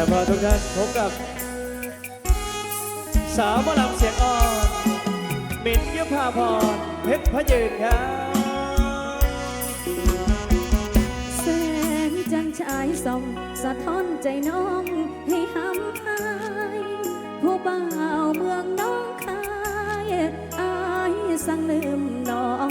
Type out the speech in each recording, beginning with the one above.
และพอทุกท่านพบกับ สาวมอลำเสียงอ่อนมินยุภาพรเพชรพยืนครับแสงจันทร์ฉายส่องสะท้อนใจน้องให้ห้ำหายผู้บ่าวเมืองน้องคายอายสั่งลืมน้อง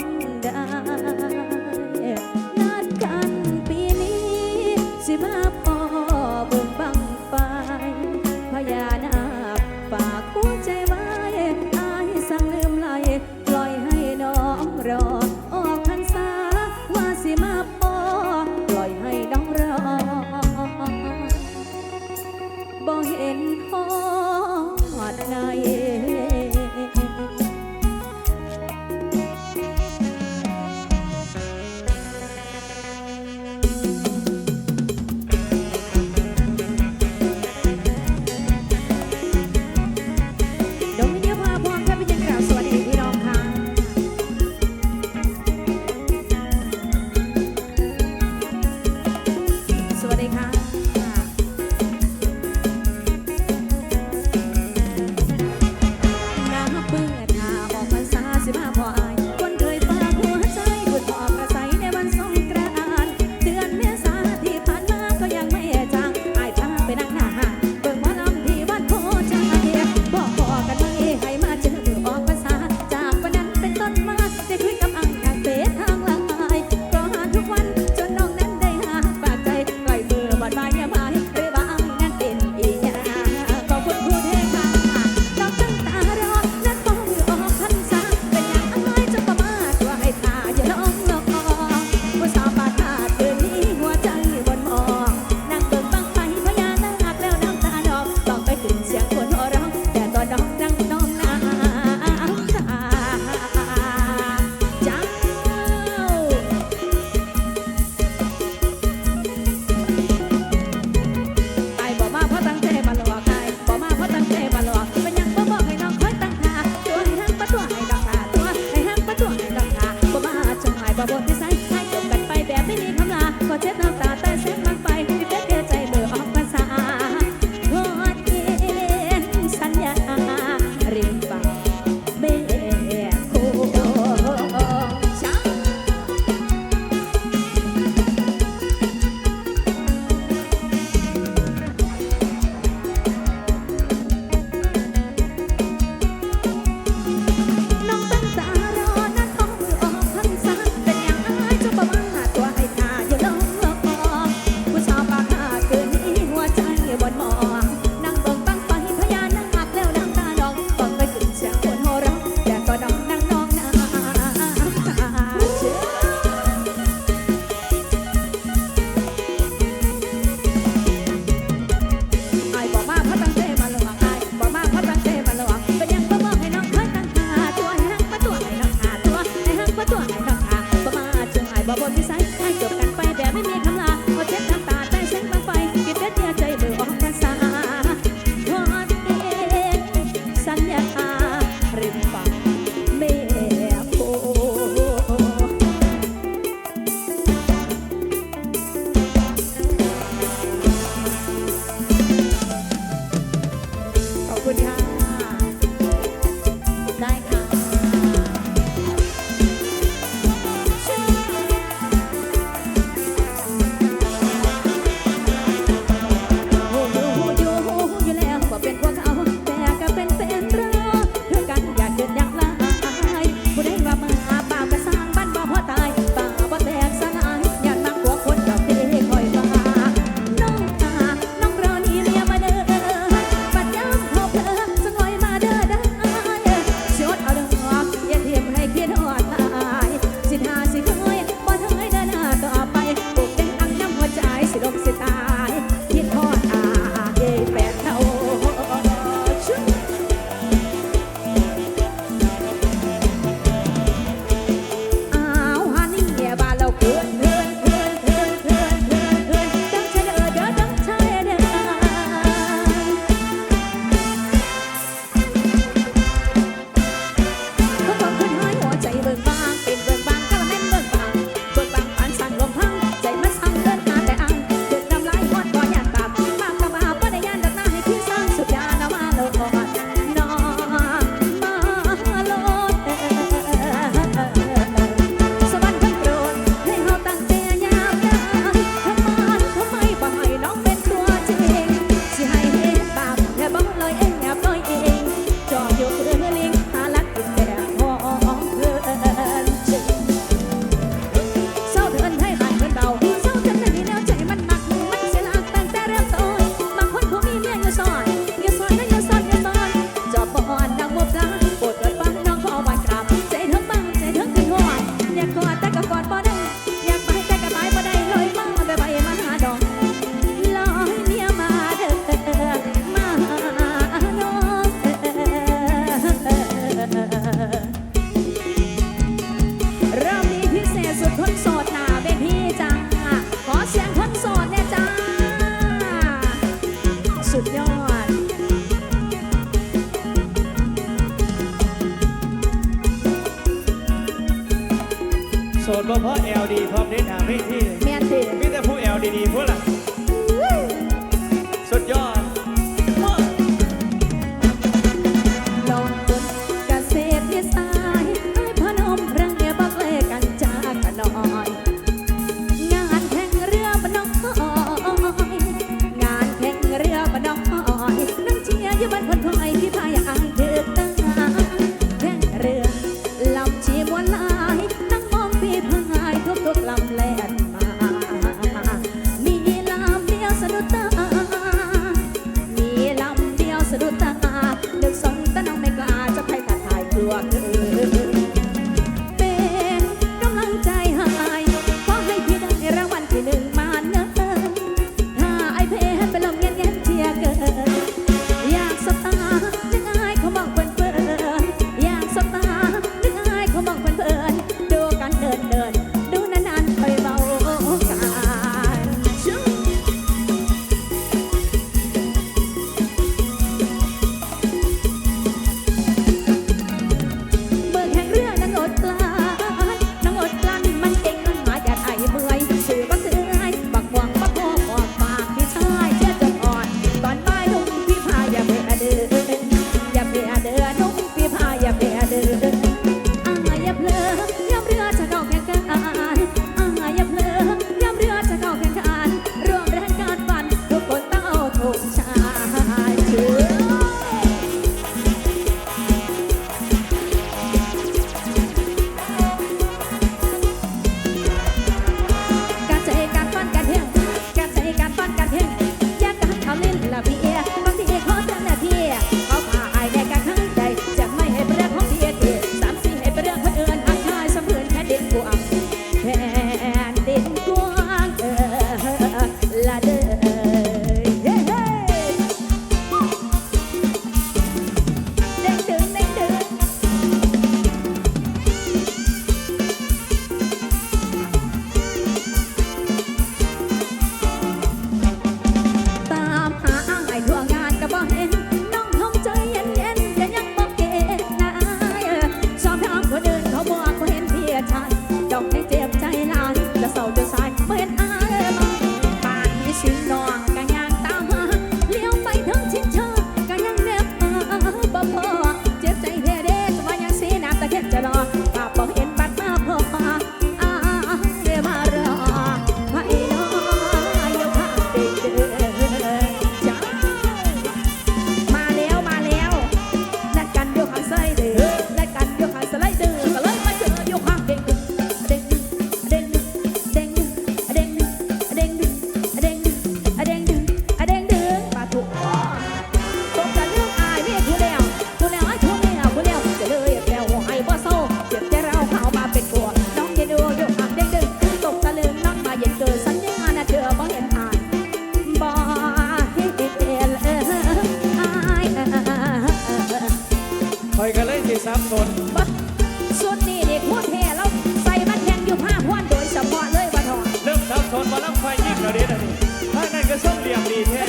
อีกแล้วเด้อนะนี่ถ้านั่นก็ส่งเหลี่ยมดีแท้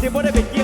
สิบ่ได้ไปกิน